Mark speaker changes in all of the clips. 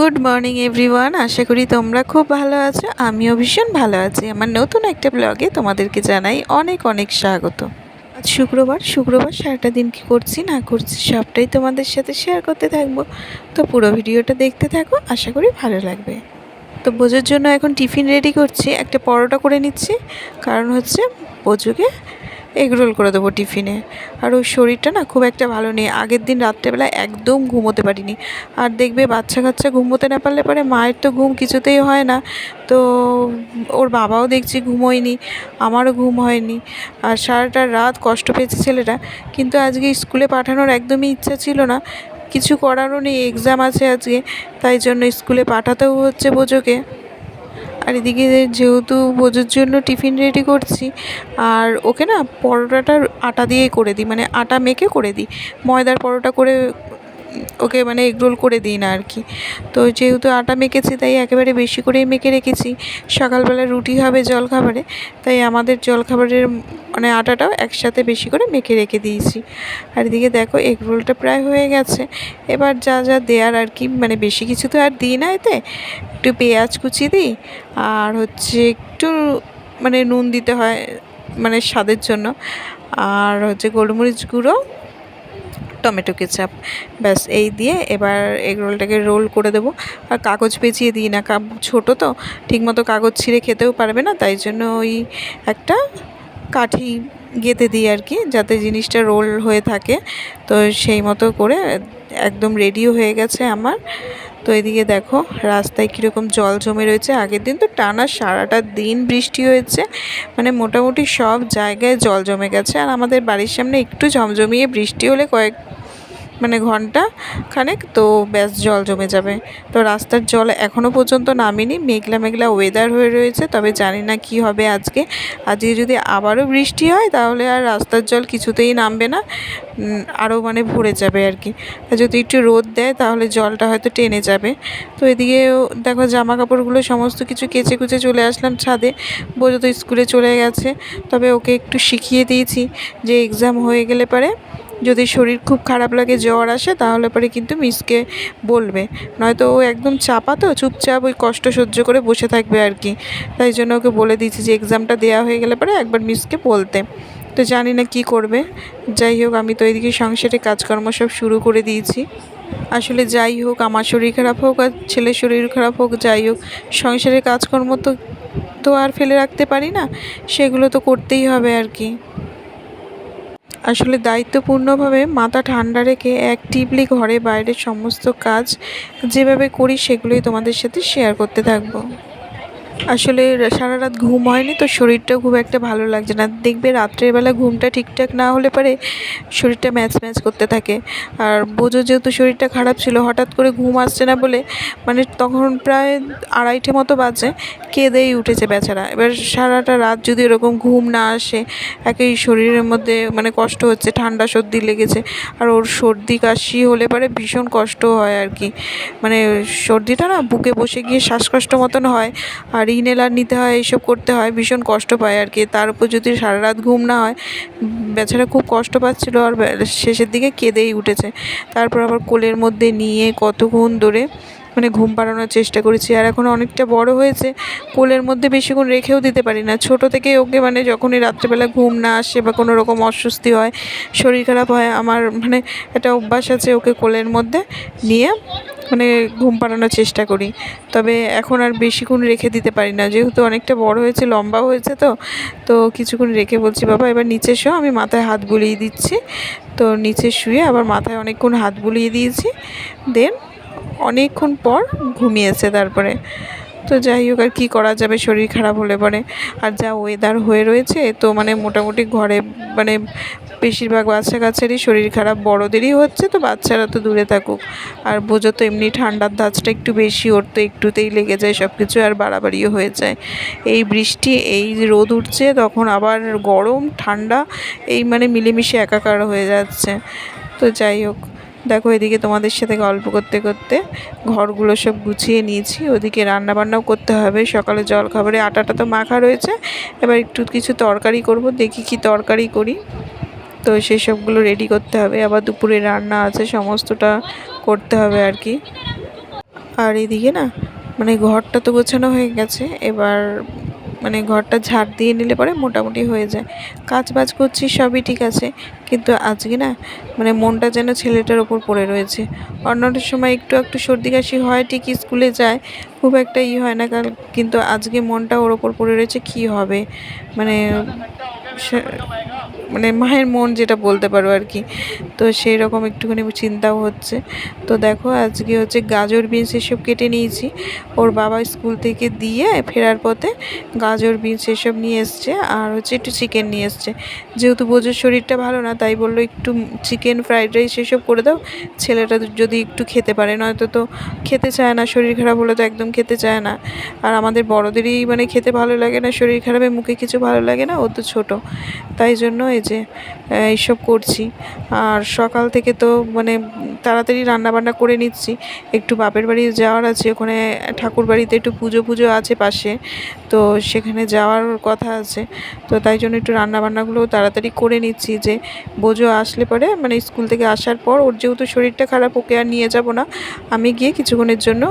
Speaker 1: Good morning everyone আশা করি তোমরা খুব ভালো আছো। আমিও ভীষণ ভালো আছি। আমার নতুন একটা ব্লগে তোমাদেরকে জানাই অনেক অনেক স্বাগত। আজ শুক্রবার। শুক্রবার সারাটা দিন কী করছি, না করছি, সবটাই তোমাদের সাথে শেয়ার করতে থাকব। তো পুরো ভিডিওটা দেখতে থাকো। আশা করি ভালো লাগবে। তো বোঝার জন্য এখন টিফিন রেডি করছি। একটা পরোটা করে নিচ্ছি। কারণ হচ্ছে বোঝুকে এগ রোল করে দেবো টিফিনে। আর ওর শরীরটা না খুব একটা ভালো নেই। আগের দিন রাত্রেবেলা একদম ঘুমোতে পারিনি। আর দেখবে বাচ্চা কাচ্চা ঘুমোতে না পারলে পরে মায়ের তো ঘুম কিছুতেই হয় না। তো ওর বাবাও দেখছি ঘুমোয়নি, আমারও ঘুম হয়নি। আর সারাটা রাত কষ্ট পেয়েছে ছেলেটা। কিন্তু আজকে স্কুলে পাঠানোর একদমই ইচ্ছা ছিল না। কিছু করারও নেই এক্সাম আছে আজকে। তাই জন্য স্কুলে পাঠাতেও হচ্ছে বোঝোকে। আর এদিকে যেহেতু বোঝোর জন্য টিফিন রেডি করছি, আর ওকে না পরোটাটা আটা দিয়েই করে দিই মানে আটা মেখে করে দিই। ময়দার পরোটা করে ওকে মানে এগরোল করে দিই না আর কি। তো যেহেতু আটা মেখেছি, তাই একেবারে বেশি করেই মেখে রেখেছি। সকালবেলা রুটি হবে জলখাবারে, তাই আমাদের জলখাবারের মানে আটাটাও একসাথে বেশি করে মেখে রেখে দিয়েছি। আর এদিকে দেখো এগরোলটা প্রায় হয়ে গেছে। এবার যা যা দেওয়ার আর কি মানে বেশি কিছু তো আর দিই না এতে। একটু পেঁয়াজ কুচি দিই, আর হচ্ছে একটু মানে নুন দিতে হয় মানে স্বাদের জন্য। আর হচ্ছে গোলমরিচ গুঁড়ো টমেটো কেচাপ। ব্যাস, এই দিয়ে এবার এগ রোলটাকে রোল করে দেবো। আর কাগজ পেঁচিয়ে দিই না ছোটো তো, ঠিকমতো কাগজ ছিঁড়ে খেতেও পারবে না, তাই জন্য ওই একটা কাঠি গেঁথে দিই আর কি, যাতে জিনিসটা রোল হয়ে থাকে। তো সেই মতো করে একদম রেডিও হয়ে গেছে আমার। তো এদিকে দেখো, রাস্তায় কীরকম জল জমে রয়েছে। আগের দিন তো টানা সারাটা দিন বৃষ্টি হয়েছে। মানে মোটামুটি সব জায়গায় জল জমে গেছে। আর আমাদের বাড়ির সামনে একটু ঝমঝমিয়ে বৃষ্টি হলে কয়েক মানে ঘণ্টা খানেক, তো ব্যাস জল জমে যাবে। তো রাস্তার জল এখনও পর্যন্ত নামেনি। মেঘলা মেঘলা ওয়েদার হয়ে রয়েছে, তবে জানি না কি হবে আজকে। আজকে যদি আবারও বৃষ্টি হয়, তাহলে আর রাস্তার জল কিছুতেই নামবে না। আরও মানে ভরে যাবে আর কি। যদি একটু রোদ দেয়, তাহলে জলটা হয়তো টেনে যাবে। তো এদিকে দেখো জামা কাপড়গুলো সমস্ত কিছু কেচে কুচে চলে আসলাম ছাদে। বোঝো তো স্কুলে চলে গেছে। তবে ওকে একটু শিখিয়ে দিয়েছি যে এক্সাম হয়ে গেলে পারে। যদি শরীর খুব খারাপ লাগে জ্বর আসে, তাহলে পরে কিন্তু মিসকে বলবে। নয়তো ও একদম চাপা তো চুপচাপ ওই কষ্ট সহ্য করে বসে থাকবে আর কি। তাই জন্য ওকে বলে দিয়েছি যে এক্সামটা দেওয়া হয়ে গেলে পরে একবার মিসকে বলতে। তো জানি না কি করবে। যাই হোক, আমি তো এদিকে সংসারে কাজকর্ম সব শুরু করে দিয়েছি। আসলে যাই হোক, আমার শরীর খারাপ হোক আর ছেলের শরীর খারাপ হোক, যাই হোক, সংসারের কাজকর্ম তো তো আর ফেলে রাখতে পারি না। সেগুলো তো করতেই হবে আর কি। আসলে দায়িত্বপূর্ণভাবে মাথা ঠান্ডা রেখে অ্যাক্টিভলি ঘরে বাইরের সমস্ত কাজ যেভাবে করি সেগুলোই তোমাদের সাথে শেয়ার করতে থাকব। আসলে সারা রাত ঘুম হয়নি, তো শরীরটাও খুব একটা ভালো লাগছে না। দেখবে রাত্রের বেলা ঘুমটা ঠিকঠাক না হলে পরে শরীরটা ম্যাচ ম্যাচ করতে থাকে। আর বোঝো যেহেতু শরীরটা খারাপ ছিল, হঠাৎ করে ঘুম আসছে না বলে মানে তখন প্রায় আড়াইটে মতো বাজে, কেঁদেই উঠেছে বেচারা। এবার সারাটা রাত যদি এরকম ঘুম না আসে, একই শরীরের মধ্যে মানে কষ্ট হচ্ছে, ঠান্ডা সর্দি লেগেছে। আর ওর সর্দি কাশি হলে পরে ভীষণ কষ্ট হয় আর কি। মানে সর্দিটা না বুকে বসে গিয়ে শ্বাসকষ্ট মতন হয়, আর ইনহেলার নিতে হয় এইসব করতে হয়, ভীষণ কষ্ট পায় আর কি। তার উপর যদি সারা রাত ঘুম না হয়, বেচারা খুব কষ্ট পাচ্ছিলো আর শেষের দিকে কেঁদেই উঠেছে। তারপর আবার কোলের মধ্যে নিয়ে কতক্ষণ ধরে মানে ঘুম পাড়ানোর চেষ্টা করেছি। আর এখন অনেকটা বড় হয়েছে, কোলের মধ্যে বেশিক্ষণ রেখেও দিতে পারি না। ছোট থেকে ওকে মানে যখনই রাত্রেবেলা ঘুম না আসে বা কোনো রকম অস্বস্তি হয়, শরীর খারাপ হয়, আমার মানে একটা অভ্যাস আছে ওকে কোলের মধ্যে নিয়ে মানে ঘুম পাড়ানোর চেষ্টা করি। তবে এখন আর বেশিক্ষণ রেখে দিতে পারি না। যেহেতু অনেকটা বড় হয়েছে লম্বা হয়েছে তো তো কিছুক্ষণ রেখে বলছি, বাবা, এবার নিচে শো, আমি মাথায় হাত বুলিয়ে দিচ্ছি। তো নিচে শুয়ে আবার মাথায় অনেকক্ষণ হাত বুলিয়ে দিয়েছি। দেন অনেকক্ষণ পর ঘুমিয়েছে তারপরে। তো যাই হোক, আর কী করা যাবে? শরীর খারাপ হলে পরে। আর যা ওয়েদার হয়ে রয়েছে, তো মানে মোটামুটি ঘরে মানে বেশিরভাগ বাচ্চা কাচ্চারই শরীর খারাপ। বড়োদেরই হচ্ছে তো বাচ্চারা তো দূরে থাকুক। আর বোঝো তো এমনি ঠান্ডার ধাঁচটা একটু বেশি, ওর তো একটুতেই লেগে যায় সব কিছু আর বাড়াবাড়িও হয়ে যায়। এই বৃষ্টি, এই রোদ উঠছে, তখন আবার গরম, ঠান্ডা, এই মানে মিলেমিশে একাকার হয়ে যাচ্ছে। তো যাই হোক দেখো, এদিকে তোমাদের সাথে গল্প করতে করতে ঘরগুলো সব গুছিয়ে নিয়েছি। ওদিকে রান্না বান্নাও করতে হবে। সকালে জল খাবারে আটাটা তো মাখা রয়েছে। এবার একটু কিছু তরকারি করব, দেখি কি তরকারি করি। তো সেই সবগুলো রেডি করতে হবে। আবার দুপুরে রান্না আছে, সমস্তটা করতে হবে আর কি। আর এদিকে না মানে ঘরটা তো গোছানো হয়ে গেছে। এবার মানে ঘরটা ঝাড় দিয়ে নিলে পরে মোটামুটি হয়ে যায়। কাজ বাজ করছি সবই ঠিক আছে। কিন্তু আজকে না মানে মনটা যেন ছেলেটার ওপর পড়ে রয়েছে। অন্যটার সময় একটু একটু সর্দি কাশি হয়, ঠিক স্কুলে যায়, খুব একটা ই হয় না, কারণ কিন্তু আজকে মনটা ওর ওপর পড়ে রয়েছে, কি হবে? মানে মানে মায়ের মন যেটা বলতে পারো আর কি। তো সেই রকম একটুখানি চিন্তাও হচ্ছে। তো দেখো, আজকে হচ্ছে গাজর, বিনস এসব কেটে নিয়েছি। ওর বাবা স্কুল থেকে দিয়ে ফেরার পথে গাজর, বিনস এসব নিয়ে এসছে আর হচ্ছে একটু চিকেন নিয়ে এসছে। যেহেতু বোঝোর শরীরটা ভালো না, তাই বলল একটু চিকেন ফ্রাইড রাইস এসব করে দাও। ছেলেটা যদি একটু খেতে পারে, নয়তো তো খেতে চায় না, শরীর খারাপ হলে তো একদম খেতে চায় না। আর আমাদের বড়দেরই মানে খেতে ভালো লাগে না, শরীর খারাপে মুখে কিছু ভালো লাগে না, ও তো ছোটো। তাই জন্য এই যে এইসব করছি। আর সকাল থেকে তো মানে তাড়াতাড়ি রান্না বান্না করে নিচ্ছি। একটু বাপের বাড়ি যাওয়ার আছে, ওখানে ঠাকুর বাড়িতে একটু পুজো পুজো আছে পাশে। তো সেখানে যাওয়ার কথা আছে। তো তাই জন্য একটু রান্না বান্নাগুলো তাড়াতাড়ি করে নিচ্ছি যে, বোঝো আসলে পরে মানে স্কুল থেকে আসার পর, ওর যেহেতু শরীরটা খারাপ, ওকে আর নিয়ে যাব না। আমি গিয়ে কিছুক্ষণের জন্য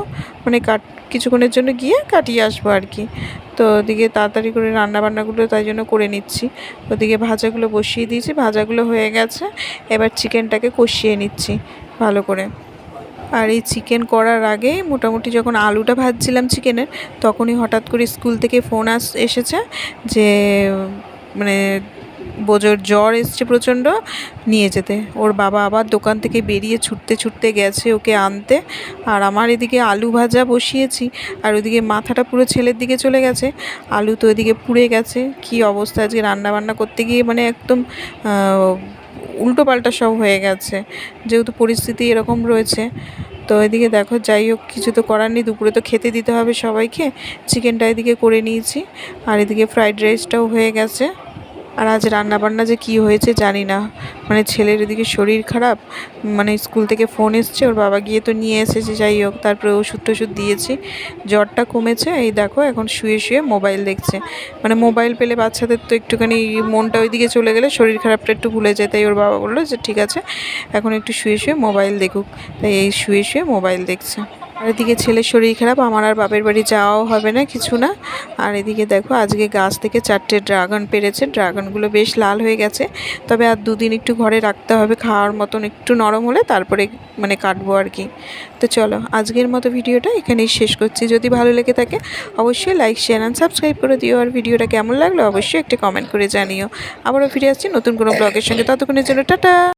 Speaker 1: মানে কাট কিছুক্ষণের জন্য গিয়ে কাটিয়ে আসব আর কি। তো ওদিকে তাড়াতাড়ি করে রান্না বান্নাগুলো তাই জন্য করে নিচ্ছি। ওদিকে ভাজাগুলো বসিয়ে দিয়েছি, ভাজাগুলো হয়ে গেছে। এবার চিকেনটাকে কষিয়ে নিচ্ছি ভালো করে। আর এই চিকেন করার আগে মোটামুটি যখন আলুটা ভাজছিলাম চিকেনের, তখনই হঠাৎ করে স্কুল থেকে ফোন আস, এসেছে যে মানে বোজোর জ্বর এসছে প্রচণ্ড, নিয়ে যেতে। ওর বাবা আবার দোকান থেকে বেরিয়ে ছুটতে ছুটতে গেছে ওকে আনতে। আর আমার এদিকে আলু ভাজা বসিয়েছি, আর ওদিকে মাথাটা পুরো ছেলের দিকে চলে গেছে। আলু তো ওদিকে পুড়ে গেছে। কি অবস্থা আজকে রান্না বান্না করতে গিয়ে মানে একদম উল্টো পাল্টা সব হয়ে গেছে। যেহেতু পরিস্থিতি এরকম রয়েছে। তো এদিকে দেখো, যাই হোক, কিছু তো করার নেই। দুপুরে তো খেতে দিতে হবে সবাইকে। চিকেনটা এদিকে করে নিয়েছি। আর এদিকে ফ্রাইড রাইসটাও হয়ে গেছে। আর আজ রান্না বান্না যে কী হয়েছে জানি না। মানে ছেলের এদিকে শরীর খারাপ মানে স্কুল থেকে ফোন এসছে, ওর বাবা গিয়ে তো নিয়ে এসেছে, যাই হোক, তারপরে ওষুধ টষুধ দিয়েছি। জ্বরটা কমেছে, এই দেখো, এখন শুয়ে শুয়ে মোবাইল দেখছে। মানে মোবাইল পেলে বাচ্চাদের তো একটুখানি মনটা ওইদিকে চলে গেলে শরীর খারাপটা একটু ভুলে যায়, তাই ওর বাবা বলল যে, ঠিক আছে, এখন একটু শুয়ে শুয়ে মোবাইল দেখুক। তাই এই শুয়ে শুয়ে মোবাইল দেখছে। আর এদিকে ছেলের শরীর খারাপ, আমার আর বাপের বাড়ি যাওয়াও হবে না, কিছু না। আর এদিকে দেখো, আজকে গাছ থেকে চারটে ড্রাগন পেরেছে, ড্রাগনগুলো বেশ লাল হয়ে গেছে। তবে আর দুদিন একটু ঘরে রাখতে হবে, খাওয়ার মতন একটু নরম হলে তারপরে মানে কাটবো আর কি। তো চলো, আজকের মতো ভিডিওটা এখানেই শেষ করছি। যদি ভালো লেগে থাকে, অবশ্যই লাইক শেয়ার অ্যান্ড সাবস্ক্রাইব করে দিও। আর ভিডিওটা কেমন লাগল, অবশ্যই একটা কমেন্ট করে জানিও। আবারও ফিরে আসছি নতুন কোনো ব্লগের সঙ্গে। ততক্ষণের জন্য টাটা!